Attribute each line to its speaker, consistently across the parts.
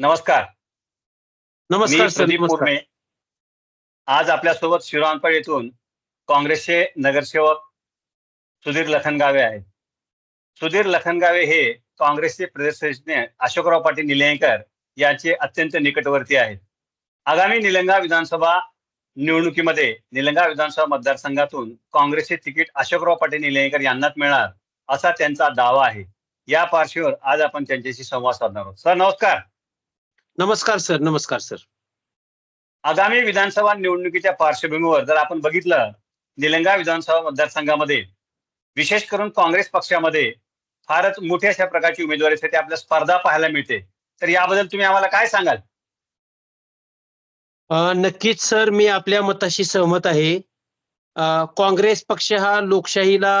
Speaker 1: नमस्कार.
Speaker 2: नमस्कार
Speaker 1: प्रदीप पुरणे आज आपल्यासोबत शिरोणपळ येथून काँग्रेसचे नगरसेवक सुधीर लखनगावे आहेत. सुधीर लखनगावे हे काँग्रेसचे प्रदेश सरचिटणीस अशोकराव पाटील निलंगेकर यांचे अत्यंत निकटवर्ती आहेत. आगामी निलंगा विधानसभा निवडणुकीमध्ये निलंगा विधानसभा मतदारसंघातून काँग्रेसचे तिकीट अशोकराव पाटील निलंगेकर यांनाच मिळणार असा त्यांचा दावा आहे. या पार्श्वभूमीवर आज आपण त्यांच्याशी संवाद साधणार आहोत. सर नमस्कार.
Speaker 2: नमस्कार सर नमस्कार सर.
Speaker 1: आगामी विधानसभा निवडणुकीच्या पार्श्वभूमीवर जर आपण बघितलं निलंगा विधानसभा मतदारसंघामध्ये विशेष करून काँग्रेस पक्षामध्ये फारच मोठ्या अशा प्रकारची उमेदवारीसाठी आपल्याला स्पर्धा पाहायला मिळते. तर याबद्दल तुम्ही आम्हाला काय सांगाल?
Speaker 2: नक्कीच सर मी आपल्या मताशी सहमत आहे. काँग्रेस पक्ष हा लोकशाहीला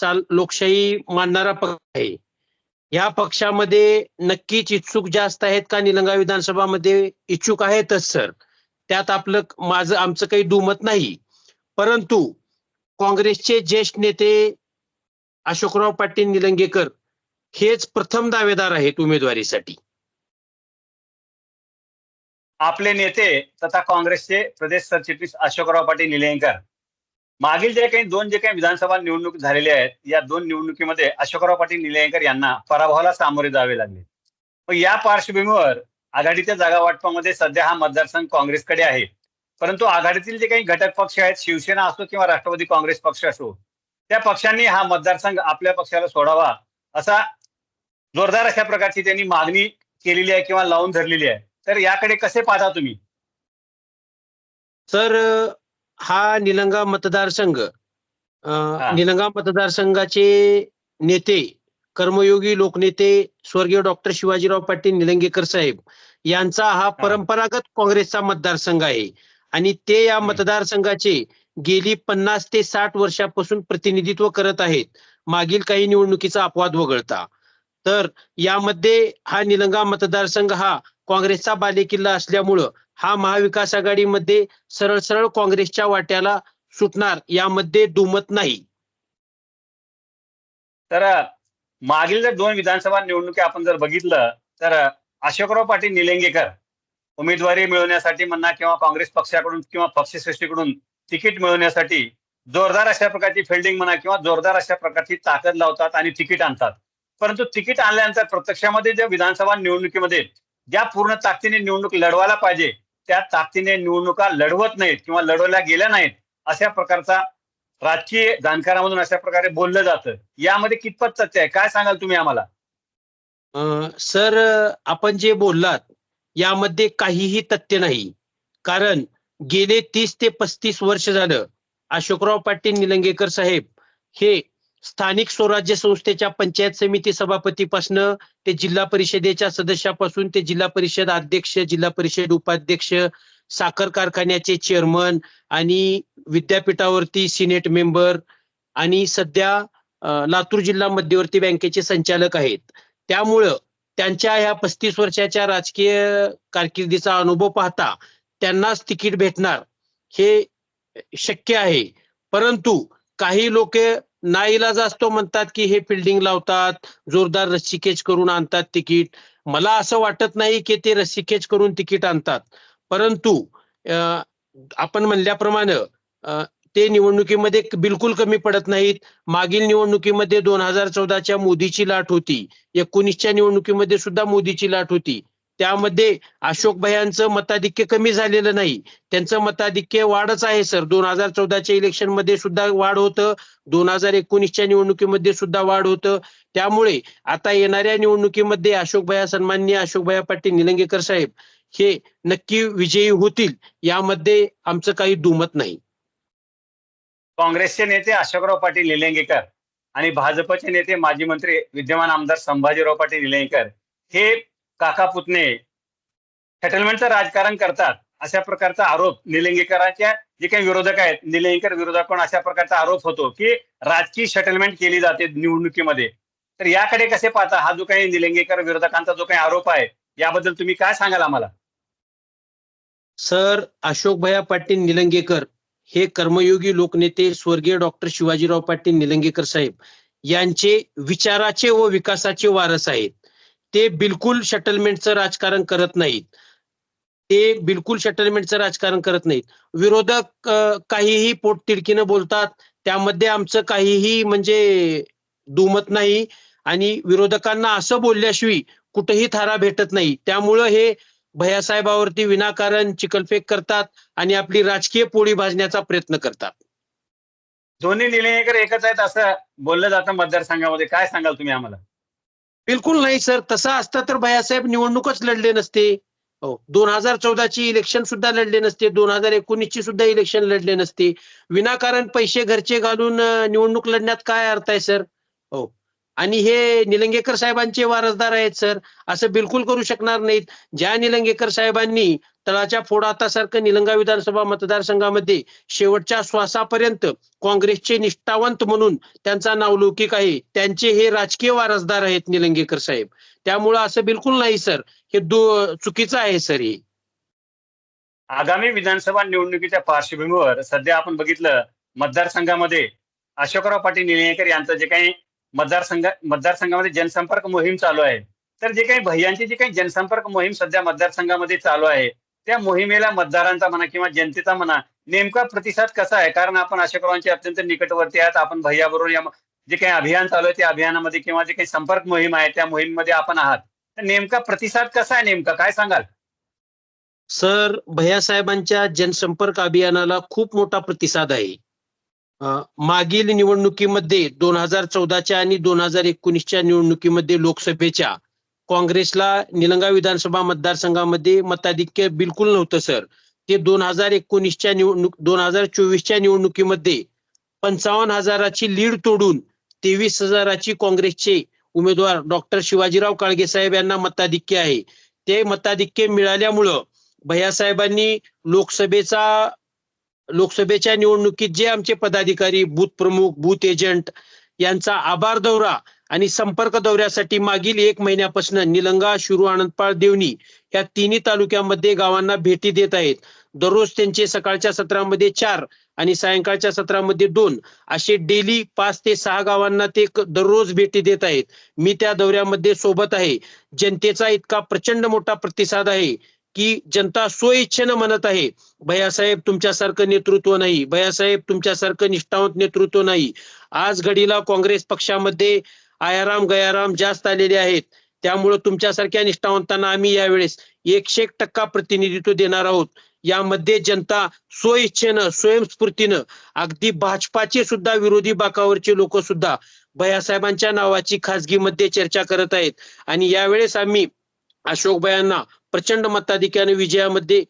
Speaker 2: चाल लोकशाही मानणारा पक्ष आहे. या पक्षामध्ये नक्कीच इच्छुक जास्त आहेत का? निलंगा विधानसभामध्ये इच्छुक आहेतच सर. त्यात आपलं माझं आमचं काही दुमत नाही. परंतु काँग्रेसचे ज्येष्ठ नेते अशोकराव पाटील निलंगेकर हेच प्रथम दावेदार आहेत उमेदवारीसाठी.
Speaker 1: आपले नेते तथा काँग्रेसचे प्रदेश सरचिटणीस अशोकराव पाटील निलंगेकर. मागील जे काही दोन जे काही विधानसभा निवडणूक झालेल्या आहेत या दोन निवडणुकीमध्ये अशोकराव पाटील निलंगेकर यांना पराभवाला सामोरे जावे लागले. मग या पार्श्वभूमीवर आघाडीच्या जागा वाटपामध्ये सध्या हा मतदारसंघ काँग्रेसकडे आहे. परंतु आघाडीतील जे काही घटक पक्ष आहेत शिवसेना असो किंवा राष्ट्रवादी काँग्रेस पक्ष असो त्या पक्षांनी हा मतदारसंघ आपल्या पक्षाला सोडावा असा जोरदार अशा प्रकारची त्यांनी मागणी केलेली आहे किंवा लावून धरलेली आहे. तर याकडे कसे पाहता तुम्ही?
Speaker 2: तर हा निलंगा मतदारसंघ निलंगा मतदारसंघाचे नेते कर्मयोगी लोकनेते स्वर्गीय डॉक्टर शिवाजीराव पाटील निलंगेकर साहेब यांचा हा परंपरागत काँग्रेसचा मतदारसंघ आहे. आणि ते या. मतदारसंघाचे गेली पन्नास ते साठ वर्षापासून प्रतिनिधित्व करत आहेत. मागील काही निवडणुकीचा अपवाद वगळता. तर यामध्ये हा निलंगा मतदारसंघ हा काँग्रेसचा बालेकिल्ला असल्यामुळं हा महाविकास आघाडीमध्ये सरळ सरळ काँग्रेसच्या वाट्याला सुटणार यामध्ये दुमत नाही.
Speaker 1: तर मागील जर दोन विधानसभा निवडणुकी आपण जर बघितलं तर अशोकराव पाटील निलंगेकर उमेदवारी मिळवण्यासाठी म्हणा किंवा काँग्रेस पक्षाकडून किंवा पक्षश्रेष्ठीकडून तिकीट मिळवण्यासाठी जोरदार अशा प्रकारची फिल्डिंग म्हणा किंवा जोरदार अशा प्रकारची ताकद लावतात आणि तिकीट आणतात. परंतु तिकीट आणल्यानंतर प्रत्यक्षामध्ये ज्या विधानसभा निवडणुकीमध्ये ज्या पूर्ण ताकदीने निवडणूक लढवायला पाहिजे त्या ताकदीने निवडणुका लढवत नाहीत किंवा लढवल्या गेल्या नाहीत अशा प्रकारचा राजकीय जाणकारामधून अशा प्रकारे बोललं जातं. यामध्ये कितपत सत्य आहे? काय सांगाल तुम्ही आम्हाला?
Speaker 2: अं, सर आपण जे बोललात यामध्ये काहीही तथ्य नाही. कारण गेले तीस ते पस्तीस वर्ष झालं अशोकराव पाटील निलंगेकर साहेब हे स्थानिक स्वराज्य संस्थेच्या पंचायत समिती सभापतीपासनं ते जिल्हा परिषदेच्या सदस्यापासून ते जिल्हा परिषद अध्यक्ष जिल्हा परिषद उपाध्यक्ष साखर कारखान्याचे चेअरमन आणि विद्यापीठावरती सिनेट मेंबर आणि सध्या लातूर जिल्हा मध्यवर्ती बँकेचे संचालक आहेत. त्यामुळं त्यांच्या ह्या पस्तीस वर्षाच्या राजकीय कारकिर्दीचा अनुभव पाहता त्यांनाच तिकीट भेटणार हे शक्य आहे. परंतु काही लोक नाईलाज असतो म्हणतात की हे फिल्डिंग लावतात जोरदार रस्सीखेच करून आणतात तिकीट. मला असं वाटत नाही की ते रस्सीखेच करून तिकीट आणतात. परंतु आपण म्हणल्याप्रमाणे ते निवडणुकीमध्ये बिलकुल कमी पडत नाहीत. मागील निवडणुकीमध्ये दोन हजार चौदाच्या मोदीची लाट होती. एकोणीसच्या निवडणुकीमध्ये सुद्धा मोदीची लाट होती. त्यामध्ये अशोक भयांचं मताधिक्य कमी झालेलं नाही. त्यांचं मताधिक्य वाढच आहे सर. दोन हजार चौदाच्या इलेक्शनमध्ये सुद्धा वाढ होतं. दोन हजार एकोणीसच्या निवडणुकीमध्ये सुद्धा वाढ होतं. त्यामुळे आता येणाऱ्या निवडणुकीमध्ये अशोक भया सन्मान्य अशोक भया पाटील निलंगेकर साहेब हे नक्की विजयी होतील यामध्ये आमचं काही दुमत नाही.
Speaker 1: काँग्रेसचे नेते अशोकराव पाटील निलंगेकर आणि भाजपचे नेते माजी मंत्री विद्यमान आमदार संभाजीराव पाटील निलंगेकर हे काका पुतणे सेटलमेंटचं राजकारण करतात अशा प्रकारचा आरोप निलंगेकरांच्या जे काही विरोधक आहेत निलंगेकर विरोधाकडून अशा प्रकारचा आरोप होतो की राजकीय सेटलमेंट केली जाते निवडणुकीमध्ये. तर याकडे कसे पाहता? हा जो काही निलंगेकर विरोधकांचा जो काही आरोप आहे याबद्दल तुम्ही काय सांगाल आम्हाला?
Speaker 2: सर अशोक भया पाटील निलंगेकर हे कर्मयोगी लोकनेते स्वर्गीय डॉक्टर शिवाजीराव पाटील निलंगेकर साहेब. यांचे विचाराचे व विकासाचे वारस आहेत. ते बिलकुल शटलमेंटचं राजकारण करत नाहीत. ते बिलकुल शटलमेंटचं राजकारण करत नाहीत. विरोधक काहीही पोटतिडकीनं बोलतात त्यामध्ये आमचं काहीही म्हणजे दुमत नाही आणि विरोधकांना असं बोलल्याशिवाय कुठेही थारा भेटत नाही. त्यामुळं हे भयासाहेबावरती विनाकारण चिकलफेक करतात आणि आपली राजकीय पोळी भाजण्याचा प्रयत्न करतात.
Speaker 1: दोन्ही निलंगेकर एकच आहेत असं बोललं जातं मतदारसंघामध्ये. काय सांगाल तुम्ही आम्हाला?
Speaker 2: बिलकुल नाही सर. तसं असतं तर भैयासाहेब निवडणूकच लढले नसते. हो दोन हजार चौदाची इलेक्शन सुद्धा लढले नसते. दोन हजार एकोणीसची सुद्धा इलेक्शन लढले नसते. विनाकारण पैसे घरचे घालून निवडणूक लढण्यात काय अर्थ आहे सर? हो. आणि हे निलंगेकर साहेबांचे वारसदार आहेत सर. असं बिलकुल करू शकणार नाहीत. ज्या निलंगेकर साहेबांनी तळाच्या फोडातासारखं निलंगा विधानसभा मतदारसंघामध्ये शेवटच्या श्वासापर्यंत काँग्रेसचे निष्ठावंत म्हणून त्यांचा नावलौकिक आहे. त्यांचे हे राजकीय वारसदार आहेत निलंगेकर साहेब. त्यामुळं असं बिलकुल नाही सर. हे चुकीचं आहे सर हे.
Speaker 1: आगामी विधानसभा निवडणुकीच्या पार्श्वभूमीवर सध्या आपण बघितलं मतदारसंघामध्ये अशोकराव पाटील निलंगेकर यांचं जे काही मतदारसंघ मतदारसंघामध्ये जनसंपर्क मोहीम चालू आहे. तर जे काही भैयांची जी काही जनसंपर्क मोहीम सध्या मतदारसंघामध्ये चालू आहे त्या मोहिमेला मतदारांचा म्हणा किंवा जनतेचा म्हणा नेमका प्रतिसाद कसा आहे? कारण आपण अशोकरावांचे अत्यंत निकटवर्ती आहात. आपण भैयाबरोबर या जे काही अभियान चालू आहे त्या अभियानामध्ये किंवा जे काही संपर्क मोहीम आहे त्या मोहिमेमध्ये आपण आहात. तर नेमका प्रतिसाद कसा आहे नेमका? काय सांगाल?
Speaker 2: सर भैयासाहेबांच्या जनसंपर्क अभियानाला खूप मोठा प्रतिसाद आहे. मागील निवडणुकीमध्ये दोन हजार चौदाच्या आणि दोन हजार एकोणीसच्या निवडणुकीमध्ये लोकसभेच्या काँग्रेसला निलंगा विधानसभा मतदारसंघामध्ये मताधिक्य बिलकुल नव्हतं सर. ते दोन हजार एकोणीसच्या निवडणूक दोन हजार चोवीसच्या निवडणुकीमध्ये पंचावन्न हजाराची लीड तोडून तेवीस हजाराची काँग्रेसचे उमेदवार डॉक्टर शिवाजीराव काळगे साहेब यांना मताधिक्य आहे. ते मताधिक्य मिळाल्यामुळं भैयासाहेबांनी लोकसभेचा लोकसभेच्या निवडणुकीत जे आमचे पदाधिकारी बूथ प्रमुख बूथ एजंट यांचा आभार दौरा आणि संपर्क दौऱ्यासाठी मागील एक महिन्यापासून निलंगा शिरू आनंदपाळ देवणी या तिन्ही तालुक्यामध्ये गावांना भेटी देत आहेत. दररोज त्यांचे सकाळच्या सत्रामध्ये चार आणि सायंकाळच्या सत्रामध्ये दोन असे डेली पाच ते सहा गावांना ते दररोज भेटी देत आहेत. मी त्या दौऱ्यामध्ये सोबत आहे. जनतेचा इतका प्रचंड मोठा प्रतिसाद आहे की जनता स्वइच्छेनं म्हणत आहे भैयासाहेब तुमच्यासारखं नेतृत्व नाही. भैयासाहेब तुमच्यासारखं निष्ठावंत नेतृत्व नाही. आज घडीला काँग्रेस पक्षामध्ये आयाराम गयाराम जास्त आलेले आहेत. त्यामुळं तुमच्यासारख्या निष्ठावंतांना आम्ही यावेळेस एकशे एक टक्का प्रतिनिधित्व देणार आहोत. यामध्ये जनता स्वइच्छेनं स्वयंस्फूर्तीनं अगदी भाजपाचे सुद्धा विरोधी बाकावरचे लोक सुद्धा भयासाहेबांच्या नावाची खासगीमध्ये चर्चा करत आहेत. आणि यावेळेस आम्ही अशोक भयांना प्रचंड मताधिक्याने विजयामध्ये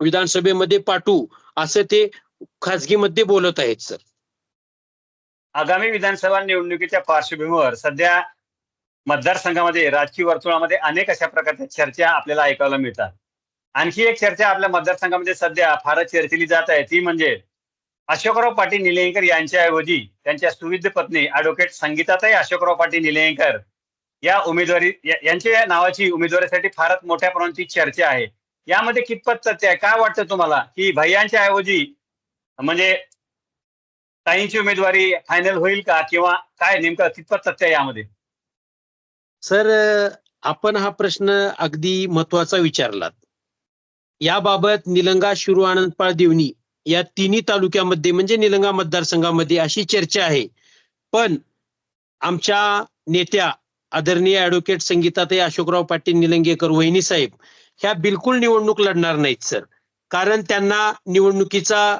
Speaker 2: विधानसभेमध्ये पाठवू असं ते खासगीमध्ये बोलत आहेत सर.
Speaker 1: आगामी विधानसभा निवडणुकीच्या पार्श्वभूमीवर सध्या मतदारसंघामध्ये राजकीय वर्तुळामध्ये अनेक अशा प्रकारच्या चर्चा आपल्याला ऐकायला मिळतात. आणखी एक चर्चा आपल्या मतदारसंघामध्ये सध्या फारच चर्चिली जात आहे ती म्हणजे अशोकराव पाटील निलंगेकर यांच्याऐवजी त्यांच्या सुविध पत्नी ऍडव्होकेट संगीताताई अशोकराव पाटील निलंगेकर या उमेदवारी यांच्या या नावाची उमेदवारीसाठी फारच मोठ्या प्रमाणाची चर्चा आहे. यामध्ये कितपत सत्य आहे? काय वाटतं तुम्हाला? की भैयांच्या ऐवजी म्हणजे ताईंची उमेदवारी फायनल होईल का? किंवा काय नेमकं कितपत सत्य यामध्ये?
Speaker 2: सर आपण हा प्रश्न अगदी महत्त्वाचा विचारलात. याबाबत निलंगा शिरू आनंदपाळ देवणी या तिन्ही तालुक्यामध्ये म्हणजे निलंगा मतदारसंघामध्ये अशी चर्चा आहे. पण आमच्या नेत्या आदरणीय ऍडव्होकेट संगीताताई अशोकराव पाटील निलंगेकर वहिनी साहेब ह्या बिलकुल निवडणूक लढणार नाहीत सर. कारण त्यांना निवडणुकीचा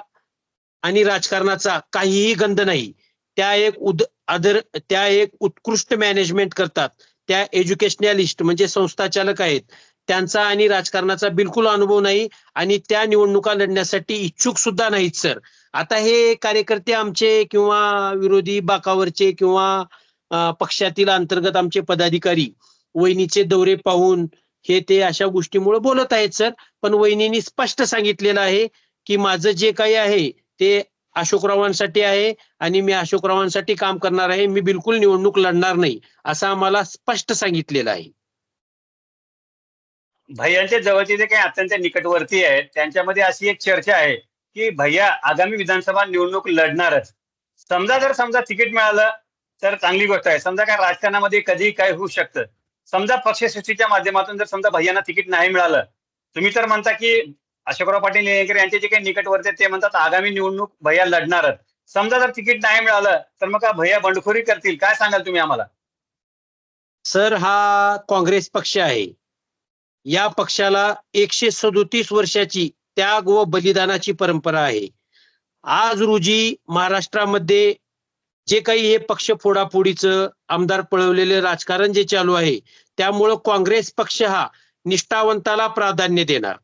Speaker 2: आणि राजकारणाचा काहीही गंध नाही. त्या एक उद आदर त्या एक उत्कृष्ट मॅनेजमेंट करतात. त्या एज्युकेशनलिस्ट म्हणजे संस्थाचालक आहेत. त्यांचा आणि राजकारणाचा बिलकुल अनुभव नाही आणि त्या निवडणुका लढण्यासाठी इच्छुक सुद्धा नाहीत सर. आता हे कार्यकर्ते आमचे किंवा विरोधी बाकावरचे किंवा पक्षातील अंतर्गत आमचे पदाधिकारी वहिनीचे दौरे पाहून हे ते अशा गोष्टीमुळे बोलत आहेत सर. पण वहिनींनी स्पष्ट सांगितलेलं आहे की माझं जे काही आहे ते अशोकरावांसाठी आहे आणि मी अशोकरावांसाठी काम करणार आहे. मी बिलकुल निवडणूक लढणार नाही असं आम्हाला स्पष्ट सांगितलेलं आहे.
Speaker 1: भैयांच्या जवळचे जे काही अत्यंत निकटवर्ती आहेत त्यांच्यामध्ये अशी एक चर्चा आहे की भैया आगामी विधानसभा निवडणूक लढणारच. समजा जर समजा तिकीट मिळालं तर चांगली गोष्ट आहे. समजा काय राजकारणामध्ये कधी काय होऊ शकतं. समजा पक्षसृष्टीच्या माध्यमातून जर समजा भैयांना तिकीट नाही मिळालं तुम्ही तर म्हणता की अशोकराव पाटील निलंगेकर यांचे जे काही निकटवर्ती ते म्हणतात आगामी निवडणूक भैया लढणारच. समजा जर तिकीट नाही मिळालं तर मग का भैया बंडखोरी करतील? काय सांगाल तुम्ही आम्हाला?
Speaker 2: सर हा काँग्रेस पक्ष आहे. या पक्षाला एकशे सदोतीस वर्षाची त्याग व बलिदानाची परंपरा आहे. आज रोजी महाराष्ट्रामध्ये जे काही हे पक्ष फोडाफोडीचं आमदार पळवलेले राजकारण जे चालू आहे त्यामुळं काँग्रेस पक्ष हा निष्ठावंताला प्राधान्य देणार.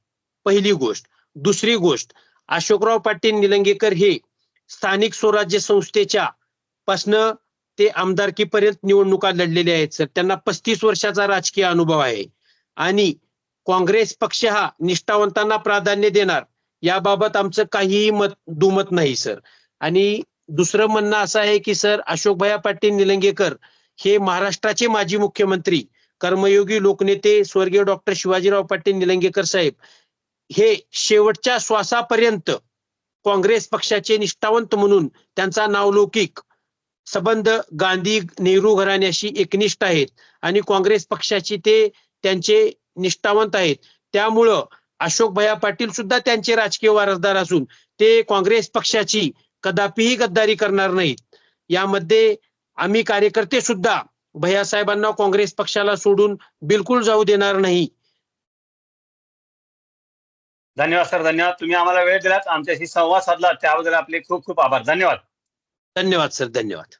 Speaker 2: पहिली गोष्ट. दुसरी गोष्ट अशोकराव पाटील निलंगेकर हे स्थानिक स्वराज्य संस्थेच्या पासनं ते आमदारकीपर्यंत निवडणुका लढलेले आहेत सर. त्यांना पस्तीस वर्षाचा राजकीय अनुभव आहे. आणि काँग्रेस पक्ष हा निष्ठावंतांना प्राधान्य देणार याबाबत आमचं काहीही मत दुमत नाही सर. आणि दुसरं म्हणणं असं आहे की सर अशोकभाया पाटील निलंगेकर हे महाराष्ट्राचे माजी मुख्यमंत्री कर्मयोगी लोकनेते स्वर्गीय डॉक्टर शिवाजीराव पाटील निलंगेकर साहेब हे शेवटच्या श्वासापर्यंत काँग्रेस पक्षाचे निष्ठावंत म्हणून त्यांचा नावलौकिक संबंध गांधी नेहरू घराण्याशी एकनिष्ठ आहेत आणि काँग्रेस पक्षाची ते त्यांचे निष्ठावंत आहेत. त्यामुळं अशोक भया पाटील सुद्धा त्यांचे राजकीय वारसदार असून ते काँग्रेस पक्षाची कदापिही गद्दारी करणार नाहीत. यामध्ये आम्ही कार्यकर्ते सुद्धा भैयासाहेबांना काँग्रेस पक्षाला सोडून बिलकुल जाऊ देणार नाही.
Speaker 1: धन्यवाद सर धन्यवाद. तुम्ही आम्हाला वेळ दिलात. आमच्याशी संवाद साधला. त्याबद्दल आपले खूप खूप आभार. धन्यवाद.
Speaker 2: धन्यवाद सर. धन्यवाद.